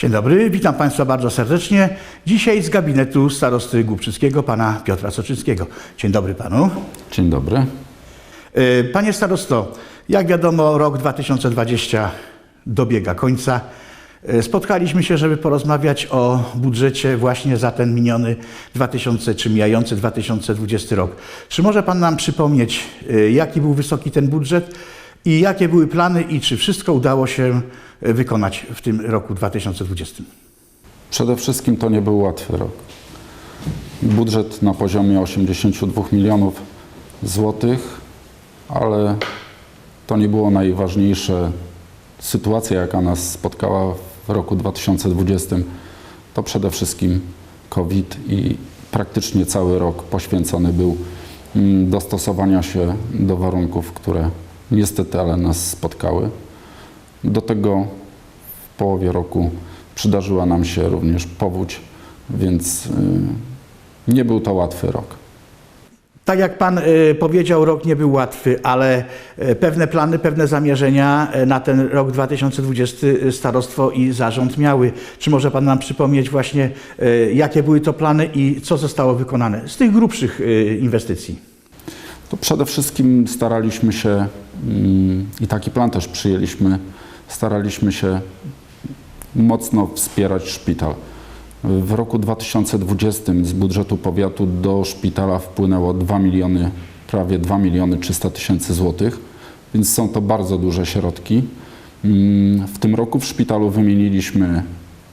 Dzień dobry, witam Państwa bardzo serdecznie. Dzisiaj z gabinetu starosty Głubczyckiego, pana Piotra Soczyńskiego. Dzień dobry Panu. Dzień dobry. E, Panie starosto, jak wiadomo rok 2020 dobiega końca. E, Spotkaliśmy się, żeby porozmawiać o budżecie właśnie za ten miniony 2000 czy mijający 2020 rok. Czy może Pan nam przypomnieć, e, jaki był wysoki ten budżet i jakie były plany i czy wszystko udało się e, wykonać w tym roku 2020? Przede wszystkim to nie był łatwy rok. Budżet na poziomie 82 milionów złotych, ale to nie było najważniejsze. Sytuacja, jaka nas spotkała w roku 2020, to przede wszystkim COVID i praktycznie cały rok poświęcony był mm, dostosowaniu się do warunków, które niestety, ale nas spotkały. Do tego w połowie roku przydarzyła nam się również powódź, więc y, nie był to łatwy rok. Tak jak Pan y, powiedział, rok nie był łatwy, ale y, pewne plany, pewne zamierzenia na ten rok 2020 starostwo i zarząd miały. Czy może Pan nam przypomnieć właśnie, jakie były to plany i co zostało wykonane z tych grubszych inwestycji? To przede wszystkim staraliśmy się, i taki plan też przyjęliśmy, staraliśmy się mocno wspierać szpital. W roku 2020 z budżetu powiatu do szpitala wpłynęło 2 miliony, prawie 2 miliony 300 tysięcy złotych, więc są to bardzo duże środki. Mm, W tym roku w szpitalu wymieniliśmy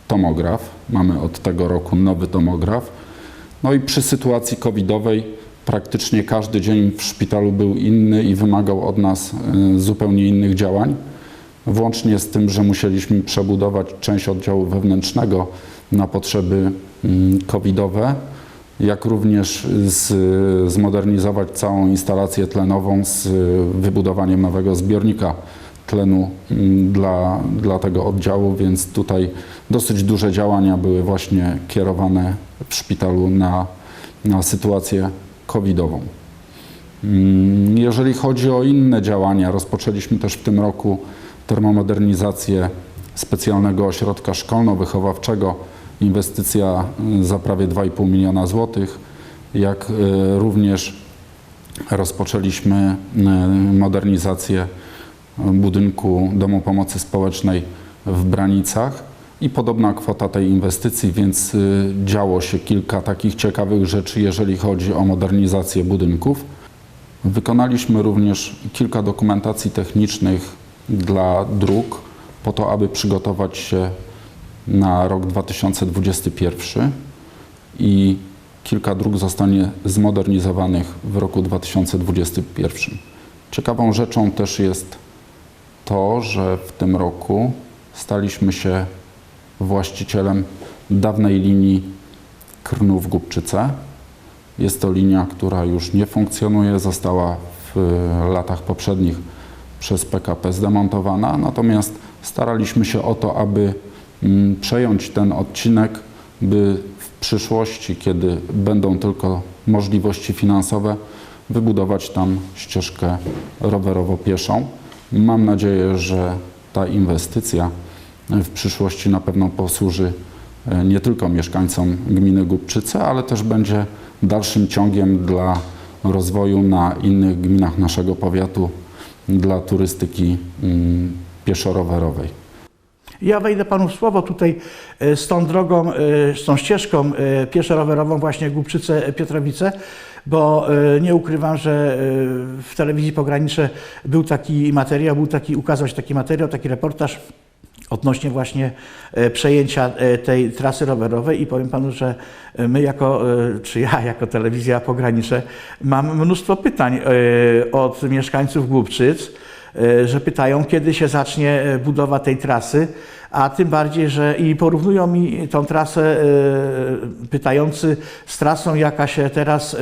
tomograf. Mamy od tego roku nowy tomograf. No i przy sytuacji covidowej praktycznie każdy dzień w szpitalu był inny i wymagał od nas y, zupełnie innych działań. Włącznie z tym, że musieliśmy przebudować część oddziału wewnętrznego na potrzeby mm, covidowe, jak również z, zmodernizować całą instalację tlenową z wybudowaniem nowego zbiornika tlenu mm, dla, dla tego oddziału, więc tutaj dosyć duże działania były właśnie kierowane w szpitalu na, na sytuację covidową. Mm, Jeżeli chodzi o inne działania, rozpoczęliśmy też w tym roku termomodernizację specjalnego ośrodka szkolno-wychowawczego. Inwestycja y, za prawie 2,5 miliona złotych, jak y, również rozpoczęliśmy y, modernizację budynku Domu Pomocy Społecznej w Branicach i podobna kwota tej inwestycji, więc y, działo się kilka takich ciekawych rzeczy, jeżeli chodzi o modernizację budynków. Wykonaliśmy również kilka dokumentacji technicznych dla dróg po to, aby przygotować się na rok 2021 i kilka dróg zostanie zmodernizowanych w roku 2021. Ciekawą rzeczą też jest to, że w tym roku staliśmy się właścicielem dawnej linii Krnów-Głubczyce. Jest to linia, która już nie funkcjonuje, została w latach poprzednich przez PKP zdemontowana, natomiast staraliśmy się o to, aby mm, przejąć ten odcinek, by w przyszłości, kiedy będą tylko możliwości finansowe, wybudować tam ścieżkę rowerowo-pieszą. Mam nadzieję, że ta inwestycja w przyszłości na pewno posłuży e, nie tylko mieszkańcom gminy Głubczyce, ale też będzie dalszym ciągiem dla rozwoju na innych gminach naszego powiatu dla turystyki mm, pieszo-rowerowej. Ja wejdę Panu w słowo tutaj e, z tą drogą, e, z tą ścieżką pieszo-rowerową właśnie Głubczyce Piotrowice, bo nie ukrywam, że w telewizji Pogranicze był taki materiał, był taki, ukazał się taki materiał, taki reportaż odnośnie właśnie e, przejęcia e, tej trasy rowerowej i powiem Panu, że my jako, e, czy ja jako telewizja Pogranicze mam mnóstwo pytań e, od mieszkańców Głubczyc, e, że pytają, kiedy się zacznie e, budowa tej trasy, a tym bardziej, że i porównują mi tą trasę e, pytający z trasą, jaka się teraz, e,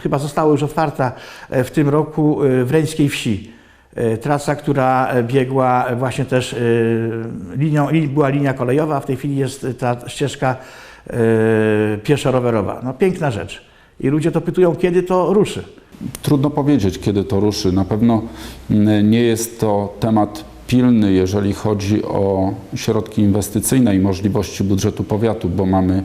chyba została już otwarta e, w tym roku e, w Reńskiej Wsi. E, Trasa, która e, biegła właśnie też e, linią, li- była linia kolejowa, w tej chwili jest ta ścieżka e, pieszo-rowerowa. No piękna rzecz. I ludzie to pytują, kiedy to ruszy. Trudno powiedzieć, kiedy to ruszy. Na pewno mm, nie jest to temat pilny, jeżeli chodzi o środki inwestycyjne i możliwości budżetu powiatu, bo mamy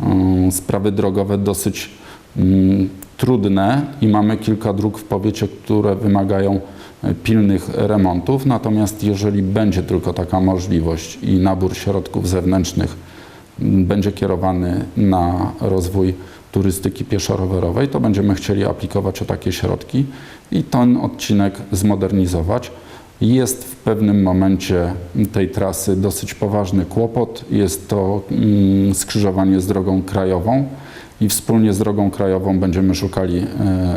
mm, sprawy drogowe dosyć mm, trudne i mamy kilka dróg w powiecie, które wymagają e, pilnych remontów. Natomiast jeżeli będzie tylko taka możliwość i nabór środków zewnętrznych będzie kierowany na rozwój turystyki pieszo-rowerowej, to będziemy chcieli aplikować o takie środki i ten odcinek zmodernizować. Jest w pewnym momencie tej trasy dosyć poważny kłopot. Jest to mm, skrzyżowanie z drogą krajową i wspólnie z drogą krajową będziemy szukali e,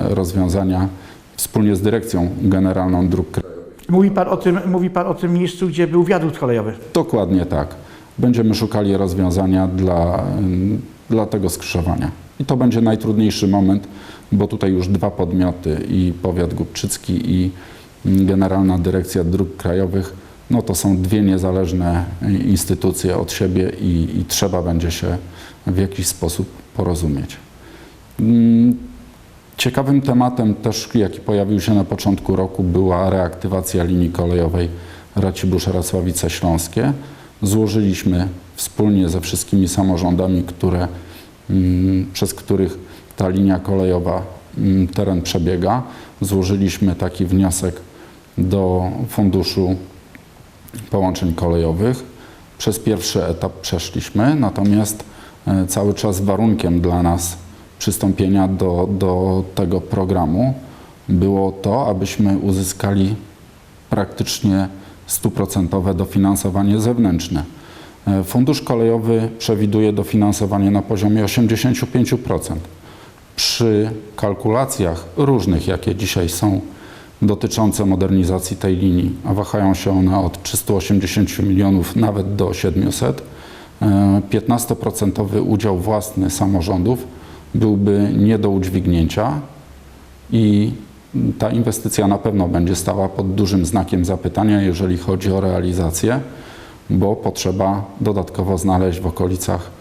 rozwiązania wspólnie z Dyrekcją Generalną Dróg Krajowych. Mówi pan, o tym, mówi pan o tym miejscu, gdzie był wiadukt kolejowy. Dokładnie tak. Będziemy szukali rozwiązania dla, dla tego skrzyżowania. I to będzie najtrudniejszy moment, bo tutaj już dwa podmioty, i powiat głubczycki, i mm, Generalna Dyrekcja Dróg Krajowych, no to są dwie niezależne instytucje od siebie i, i trzeba będzie się w jakiś sposób porozumieć. Ciekawym tematem też, jaki pojawił się na początku roku, była reaktywacja linii kolejowej Racibórz-Rasławice Śląskie. Złożyliśmy wspólnie ze wszystkimi samorządami, które, mm, przez których ta linia kolejowa mm, teren przebiega, złożyliśmy taki wniosek do Funduszu Połączeń Kolejowych. Przez pierwszy etap przeszliśmy, natomiast e, cały czas warunkiem dla nas przystąpienia do, do tego programu było to, abyśmy uzyskali praktycznie stuprocentowe dofinansowanie zewnętrzne. E, Fundusz kolejowy przewiduje dofinansowanie na poziomie 85%. Przy kalkulacjach różnych, jakie dzisiaj są dotyczące modernizacji tej linii, a wahają się one od 380 milionów nawet do 700, e, 15% udział własny samorządów byłby nie do udźwignięcia i ta inwestycja na pewno będzie stała pod dużym znakiem zapytania, jeżeli chodzi o realizację, bo potrzeba dodatkowo znaleźć w okolicach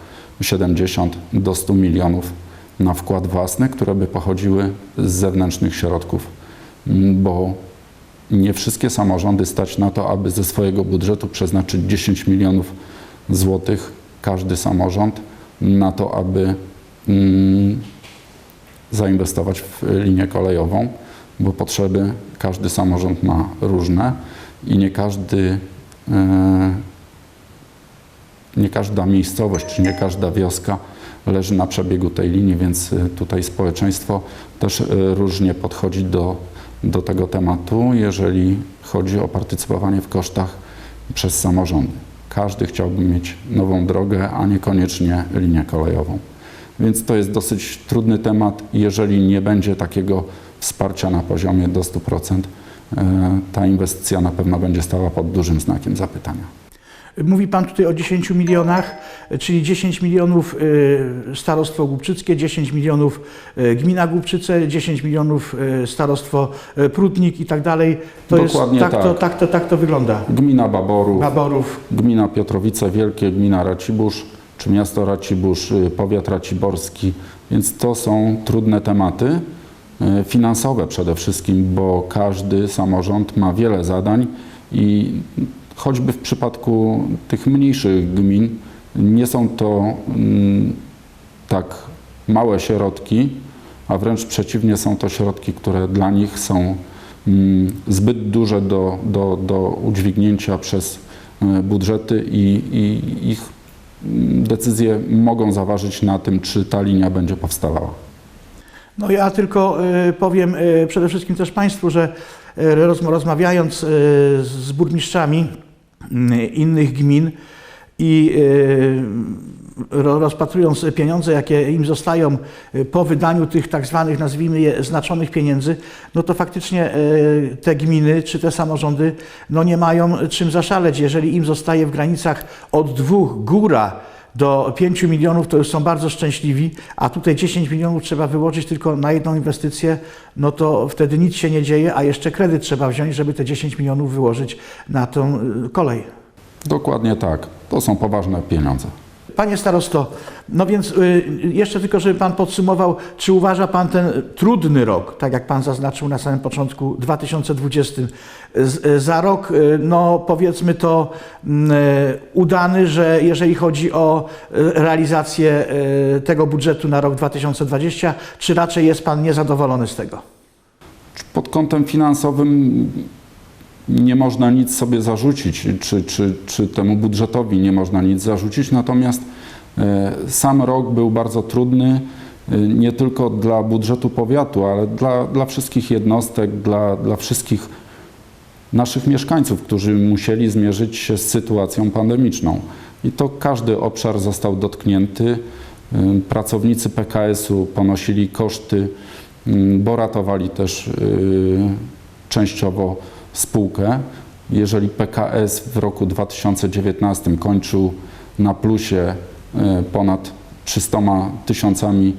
70 do 100 milionów na wkład własny, które by pochodziły z zewnętrznych środków, bo nie wszystkie samorządy stać na to, aby ze swojego budżetu przeznaczyć 10 milionów złotych każdy samorząd na to, aby zainwestować w linię kolejową, bo potrzeby każdy samorząd ma różne i nie każdy, e, nie każda miejscowość czy nie każda wioska leży na przebiegu tej linii, więc e, tutaj społeczeństwo też e, różnie podchodzi do, do tego tematu, jeżeli chodzi o partycypowanie w kosztach przez samorządy. Każdy chciałby mieć nową drogę, a niekoniecznie linię kolejową. Więc to jest dosyć trudny temat. Jeżeli nie będzie takiego wsparcia na poziomie do 100%, e, ta inwestycja na pewno będzie stała pod dużym znakiem zapytania. Mówi pan tutaj o 10 milionach, czyli 10 milionów y, starostwo głubczyckie, 10 milionów gmina Głubczyce, 10 milionów starostwo Prutnik i tak dalej. To Dokładnie jest, tak, To, tak. tak, to, tak to wygląda. Gmina Baborów, Baborów. gmina Piotrowice Wielkie, gmina Racibórz, czy miasto Racibórz, y, powiat raciborski, więc to są trudne tematy, y, finansowe przede wszystkim, bo każdy samorząd ma wiele zadań i choćby w przypadku tych mniejszych gmin nie są to mm, tak małe środki, a wręcz przeciwnie są to środki, które dla nich są mm, zbyt duże do, do, do udźwignięcia przez e, budżety i, i ich decyzje mogą zaważyć na tym, czy ta linia będzie powstawała. No ja tylko y, powiem y, przede wszystkim też Państwu, że y, rozm- rozmawiając z burmistrzami innych gmin i ro- rozpatrując pieniądze, jakie im zostają y, po wydaniu tych tak zwanych, nazwijmy je, znaczonych pieniędzy, no to faktycznie y, te gminy czy te samorządy no nie mają czym zaszaleć. Jeżeli im zostaje w granicach od dwóch góra do 5 milionów to już są bardzo szczęśliwi, a tutaj 10 milionów trzeba wyłożyć tylko na jedną inwestycję, no to wtedy nic się nie dzieje, a jeszcze kredyt trzeba wziąć, żeby te 10 milionów wyłożyć na tą kolej. Dokładnie tak. To są poważne pieniądze. Panie starosto, no więc y, jeszcze tylko, żeby pan podsumował, czy uważa pan ten trudny rok, tak jak pan zaznaczył na samym początku, 2020, z, y, za rok, y, no powiedzmy to mm, y, udany, że jeżeli chodzi o realizację tego budżetu na rok 2020, czy raczej jest pan niezadowolony z tego? Pod kątem finansowym nie można nic sobie zarzucić, czy, czy, czy temu budżetowi nie można nic zarzucić, natomiast e, sam rok był bardzo trudny, e, nie tylko dla budżetu powiatu, ale dla, dla wszystkich jednostek, dla, dla wszystkich naszych mieszkańców, którzy musieli zmierzyć się z sytuacją pandemiczną. I to każdy obszar został dotknięty. Y, Pracownicy PKS-u ponosili koszty, bo ratowali też częściowo spółkę. Jeżeli PKS w roku 2019 kończył na plusie y, ponad 300 tysiącami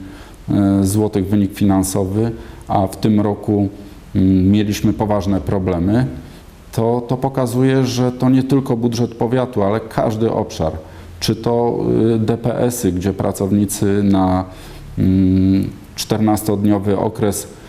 y, złotych wynik finansowy, a w tym roku mm, mieliśmy poważne problemy, to, to pokazuje, że to nie tylko budżet powiatu, ale każdy obszar. Czy to y, DPS-y, gdzie pracownicy na mm, 14-dniowy okres e,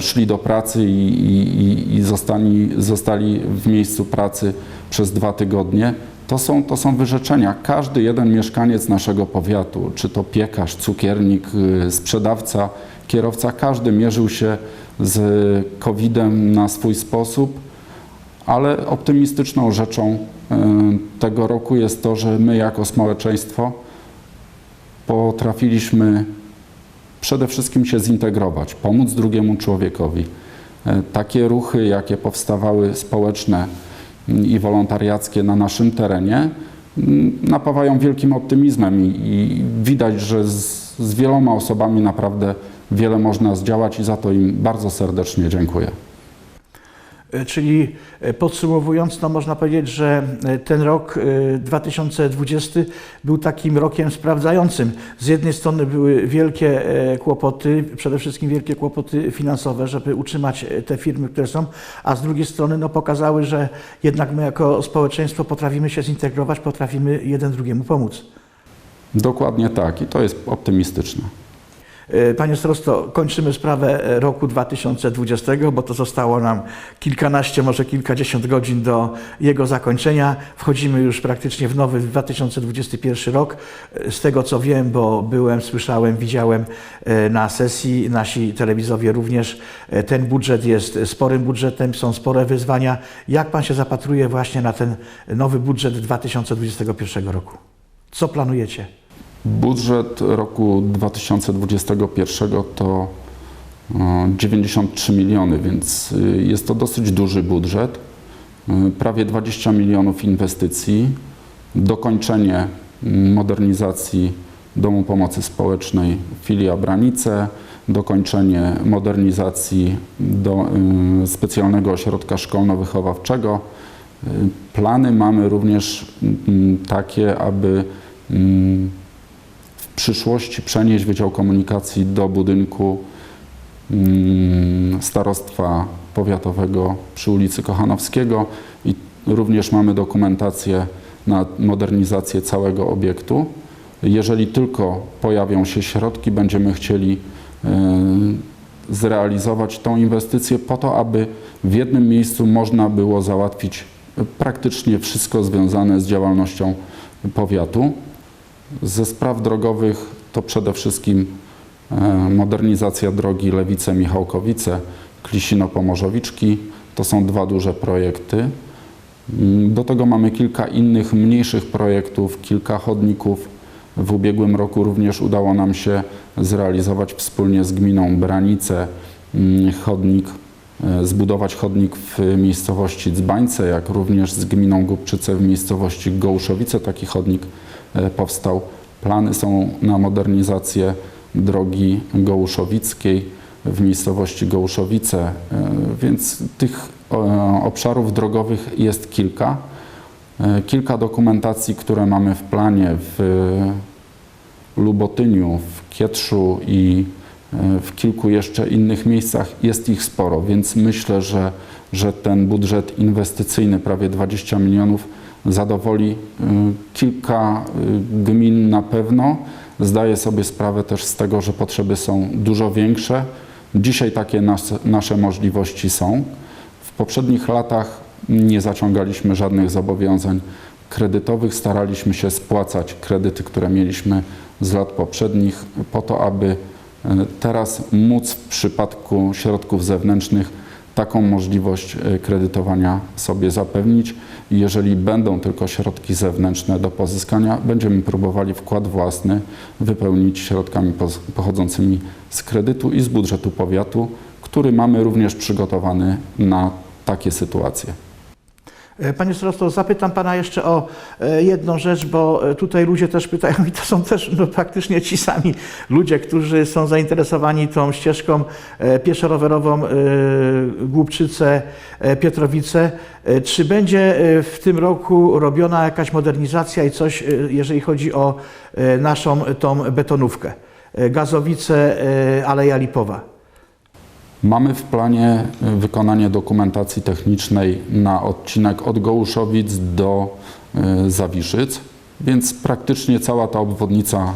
szli do pracy i, i, i- i zostali, zostali w miejscu pracy przez dwa tygodnie. To są, to są wyrzeczenia. Każdy jeden mieszkaniec naszego powiatu, czy to piekarz, cukiernik, y, sprzedawca, kierowca, każdy mierzył się z COVID-em na swój sposób, ale optymistyczną rzeczą y, tego roku jest to, że my jako społeczeństwo potrafiliśmy przede wszystkim się zintegrować, pomóc drugiemu człowiekowi. E, Takie ruchy, jakie powstawały społeczne mm, i wolontariackie na naszym terenie, mm, napawają wielkim optymizmem i, i widać, że z, z wieloma osobami naprawdę wiele można zdziałać i za to im bardzo serdecznie dziękuję. E, Czyli e, podsumowując, no można powiedzieć, że e, ten rok e, 2020 był takim rokiem sprawdzającym. Z jednej strony były wielkie kłopoty, przede wszystkim wielkie kłopoty finansowe, żeby utrzymać te firmy, które są, a z drugiej strony no, pokazały, że jednak my jako społeczeństwo potrafimy się zintegrować, potrafimy jeden drugiemu pomóc. Dokładnie tak i to jest optymistyczne. E, Panie starosto, kończymy sprawę e, roku 2020, bo to zostało nam kilkanaście, może kilkadziesiąt godzin do jego zakończenia. Wchodzimy już praktycznie w nowy 2021 rok. E, Z tego co wiem, bo byłem, słyszałem, widziałem na sesji, nasi telewizowie również, ten budżet jest sporym budżetem, są spore wyzwania. Jak Pan się zapatruje właśnie na ten nowy budżet 2021 roku? Co planujecie? Budżet roku 2021 to e, 93 miliony, więc y, jest to dosyć duży budżet. Y, Prawie 20 milionów inwestycji, dokończenie modernizacji Domu Pomocy Społecznej filia Branice, dokończenie modernizacji do, specjalnego ośrodka szkolno-wychowawczego. Plany mamy również takie, aby przyszłości przenieść Wydział Komunikacji do budynku mm, Starostwa Powiatowego przy ulicy Kochanowskiego i również mamy dokumentację na modernizację całego obiektu. Jeżeli tylko pojawią się środki, będziemy chcieli e, zrealizować tą inwestycję po to, aby w jednym miejscu można było załatwić praktycznie wszystko związane z działalnością powiatu. Ze spraw drogowych to przede wszystkim e, modernizacja drogi Lewice-Michałkowice, Klisino-Pomorzowiczki. To są dwa duże projekty. Mm, Do tego mamy kilka innych mniejszych projektów, kilka chodników. W ubiegłym roku również udało nam się zrealizować wspólnie z gminą Branice mm, chodnik, e, zbudować chodnik w miejscowości Dzbańce, jak również z gminą Gubczyce w miejscowości Gołuszowice. Taki chodnik powstał. Plany są na modernizację drogi gołuszowickiej w miejscowości Gołuszowice, e, więc tych e, obszarów drogowych jest kilka. E, Kilka dokumentacji, które mamy w planie w Lubotyniu, w Kietrzu i e, w kilku jeszcze innych miejscach jest ich sporo, więc myślę, że, że ten budżet inwestycyjny, prawie 20 milionów, zadowoli. Y, Kilka y, gmin na pewno zdaje sobie sprawę też z tego, że potrzeby są dużo większe. Dzisiaj takie nas, nasze możliwości są. W poprzednich latach nie zaciągaliśmy żadnych zobowiązań kredytowych, staraliśmy się spłacać kredyty, które mieliśmy z lat poprzednich, po to, aby e, teraz móc w przypadku środków zewnętrznych taką możliwość e, kredytowania sobie zapewnić. Jeżeli będą tylko środki zewnętrzne do pozyskania, będziemy próbowali wkład własny wypełnić środkami pochodzącymi z kredytu i z budżetu powiatu, który mamy również przygotowany na takie sytuacje. E, Panie starosto, zapytam pana jeszcze o e, jedną rzecz, bo e, tutaj ludzie też pytają i to są też no, praktycznie ci sami ludzie, którzy są zainteresowani tą ścieżką pieszo-rowerową Głubczyce, Pietrowice. Czy będzie w tym roku robiona jakaś modernizacja i coś, jeżeli chodzi o naszą tą betonówkę? Gazowice, Aleja Lipowa. Mamy w planie y, wykonanie dokumentacji technicznej na odcinek od Gołuszowic do y, Zawiszyc, więc praktycznie cała ta obwodnica,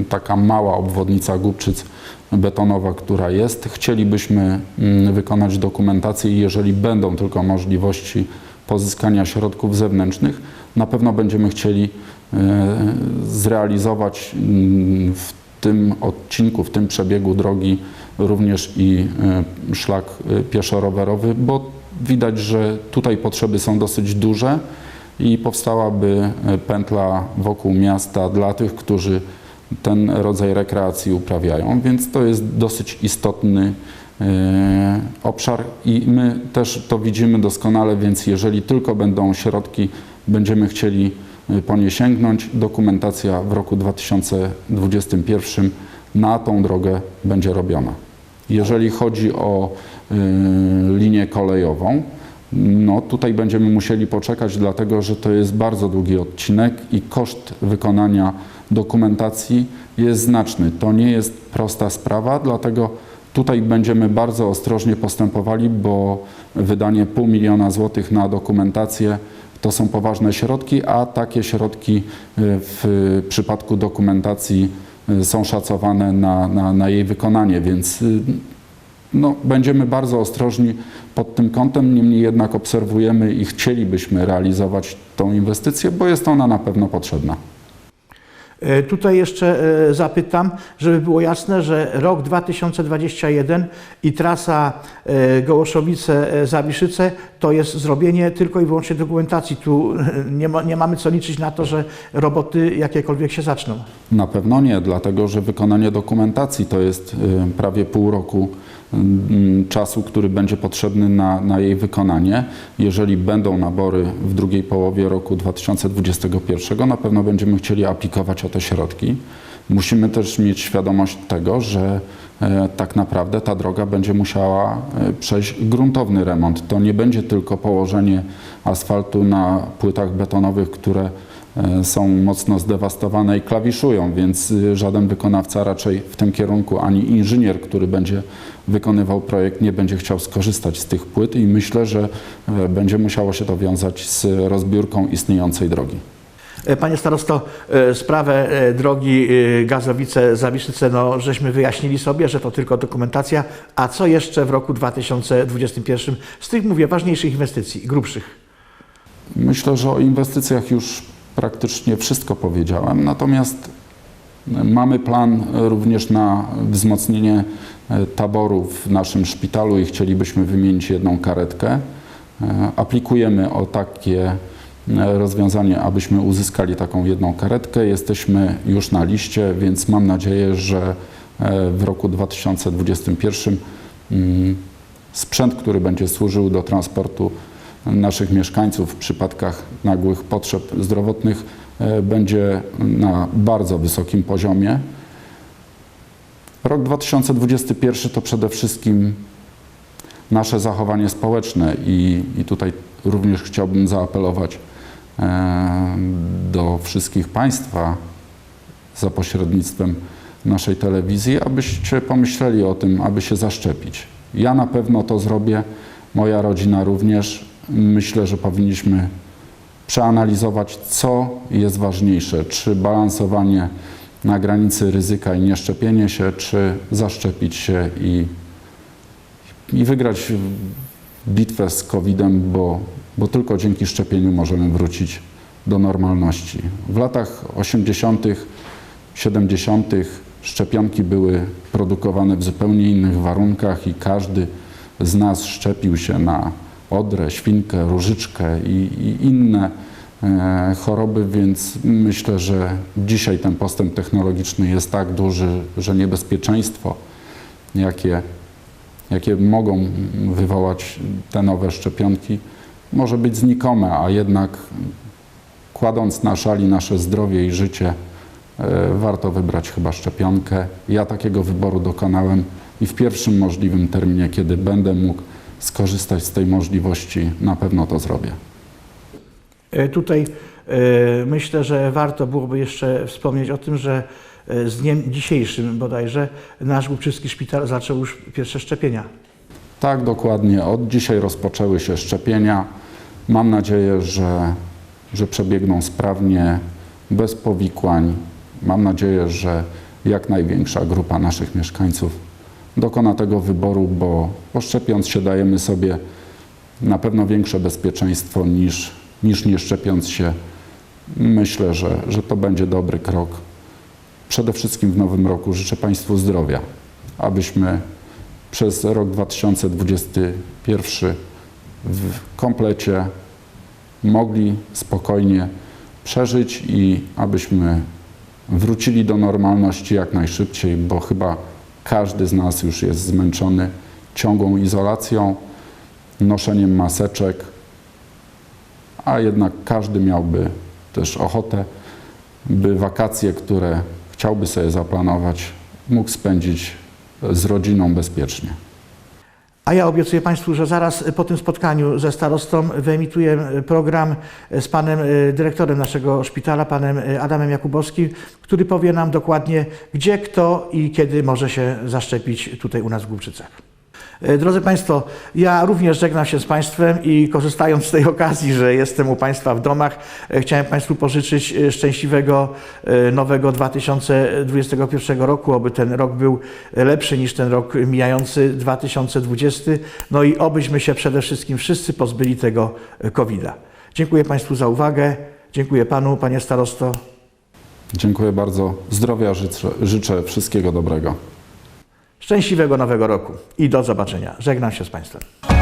y, taka mała obwodnica Głubczyc betonowa, która jest, chcielibyśmy mm, wykonać dokumentację i jeżeli będą tylko możliwości pozyskania środków zewnętrznych, na pewno będziemy chcieli zrealizować mm, w tym odcinku, w tym przebiegu drogi również i y, szlak y, pieszo-rowerowy, bo widać, że tutaj potrzeby są dosyć duże i powstałaby y, pętla wokół miasta dla tych, którzy ten rodzaj rekreacji uprawiają, więc to jest dosyć istotny obszar i my też to widzimy doskonale, więc jeżeli tylko będą środki, będziemy chcieli po nie sięgnąć, dokumentacja w roku 2021 na tą drogę będzie robiona. Jeżeli chodzi o y, linię kolejową, no tutaj będziemy musieli poczekać, dlatego że to jest bardzo długi odcinek i koszt wykonania dokumentacji jest znaczny. To nie jest prosta sprawa, dlatego tutaj będziemy bardzo ostrożnie postępowali, bo wydanie pół miliona złotych na dokumentację to są poważne środki, a takie środki y, w przypadku dokumentacji są szacowane na, na, na jej wykonanie, więc y, no, będziemy bardzo ostrożni pod tym kątem, niemniej jednak obserwujemy i chcielibyśmy realizować tą inwestycję, bo jest ona na pewno potrzebna. E, Tutaj jeszcze e, zapytam, żeby było jasne, że rok 2021 i trasa e, Gołoszowice-Zawiszyce to jest zrobienie tylko i wyłącznie dokumentacji. Tu nie, ma, nie mamy co liczyć na to, że roboty jakiekolwiek się zaczną. Na pewno nie, dlatego że wykonanie dokumentacji to jest prawie pół roku czasu, który będzie potrzebny na, na jej wykonanie. Jeżeli będą nabory w drugiej połowie roku 2021, na pewno będziemy chcieli aplikować o te środki. Musimy też mieć świadomość tego, że e, tak naprawdę ta droga będzie musiała e, przejść gruntowny remont. To nie będzie tylko położenie asfaltu na płytach betonowych, które e, są mocno zdewastowane i klawiszują, więc żaden wykonawca raczej w tym kierunku, ani inżynier, który będzie wykonywał projekt, nie będzie chciał skorzystać z tych płyt i myślę, że e, będzie musiało się to wiązać z rozbiórką istniejącej drogi. E, Panie starosto, e, sprawę drogi e, Gazowice-Zawiszyce, no żeśmy wyjaśnili sobie, że to tylko dokumentacja, a co jeszcze w roku 2021 z tych, mówię, ważniejszych inwestycji, grubszych? Myślę, że o inwestycjach już praktycznie wszystko powiedziałem, natomiast mamy plan również na wzmocnienie taboru w naszym szpitalu i chcielibyśmy wymienić jedną karetkę. E, Aplikujemy o takie e, rozwiązanie, abyśmy uzyskali taką jedną karetkę. Jesteśmy już na liście, więc mam nadzieję, że e, w roku 2021 mm, sprzęt, który będzie służył do transportu naszych mieszkańców w przypadkach nagłych potrzeb zdrowotnych e, będzie na bardzo wysokim poziomie. Rok 2021 to przede wszystkim nasze zachowanie społeczne i, i tutaj również chciałbym zaapelować e, do wszystkich Państwa za pośrednictwem naszej telewizji, abyście pomyśleli o tym, aby się zaszczepić. Ja na pewno to zrobię, moja rodzina również. Myślę, że powinniśmy przeanalizować, co jest ważniejsze, czy balansowanie na granicy ryzyka i nieszczepienie się, czy zaszczepić się i, i wygrać bitwę z COVID-em, bo, bo tylko dzięki szczepieniu możemy wrócić do normalności. W latach 80., 70. szczepionki były produkowane w zupełnie innych warunkach i każdy z nas szczepił się na odrę, świnkę, różyczkę i, i inne choroby, więc myślę, że dzisiaj ten postęp technologiczny jest tak duży, że niebezpieczeństwo, jakie, jakie mogą wywołać te nowe szczepionki, może być znikome, a jednak kładąc na szali nasze zdrowie i życie, e, warto wybrać chyba szczepionkę. Ja takiego wyboru dokonałem i w pierwszym możliwym terminie, kiedy będę mógł skorzystać z tej możliwości, na pewno to zrobię. E, Tutaj e, myślę, że warto byłoby jeszcze wspomnieć o tym, że e, z dniem dzisiejszym bodajże nasz Głubczycki Szpital zaczął już pierwsze szczepienia. Tak, dokładnie. Od dzisiaj rozpoczęły się szczepienia. Mam nadzieję, że, że przebiegną sprawnie, bez powikłań. Mam nadzieję, że jak największa grupa naszych mieszkańców dokona tego wyboru, bo, bo szczepiąc się dajemy sobie na pewno większe bezpieczeństwo niż, niż nie szczepiąc się. Myślę, że, że to będzie dobry krok. Przede wszystkim w nowym roku życzę Państwu zdrowia, abyśmy przez rok 2021 w komplecie mogli spokojnie przeżyć i abyśmy wrócili do normalności jak najszybciej, bo chyba każdy z nas już jest zmęczony ciągłą izolacją, noszeniem maseczek, a jednak każdy miałby też ochotę, by wakacje, które chciałby sobie zaplanować, mógł spędzić z rodziną bezpiecznie. A ja obiecuję Państwu, że zaraz po tym spotkaniu ze starostą wyemituję program z panem e, dyrektorem naszego szpitala, panem e, Adamem Jakubowskim, który powie nam dokładnie, gdzie, kto i kiedy może się zaszczepić tutaj u nas w Głubczycach. E, Drodzy Państwo, ja również żegnam się z Państwem i korzystając z tej okazji, że jestem u Państwa w domach, e, chciałem Państwu pożyczyć e, szczęśliwego nowego 2021 roku, oby ten rok był lepszy niż ten rok mijający 2020, no i obyśmy się przede wszystkim wszyscy pozbyli tego COVID-a. Dziękuję Państwu za uwagę, dziękuję Panu, Panie Starosto. Dziękuję bardzo. Zdrowia życzę, życzę wszystkiego dobrego. Szczęśliwego nowego roku i do zobaczenia. Żegnam się z Państwem.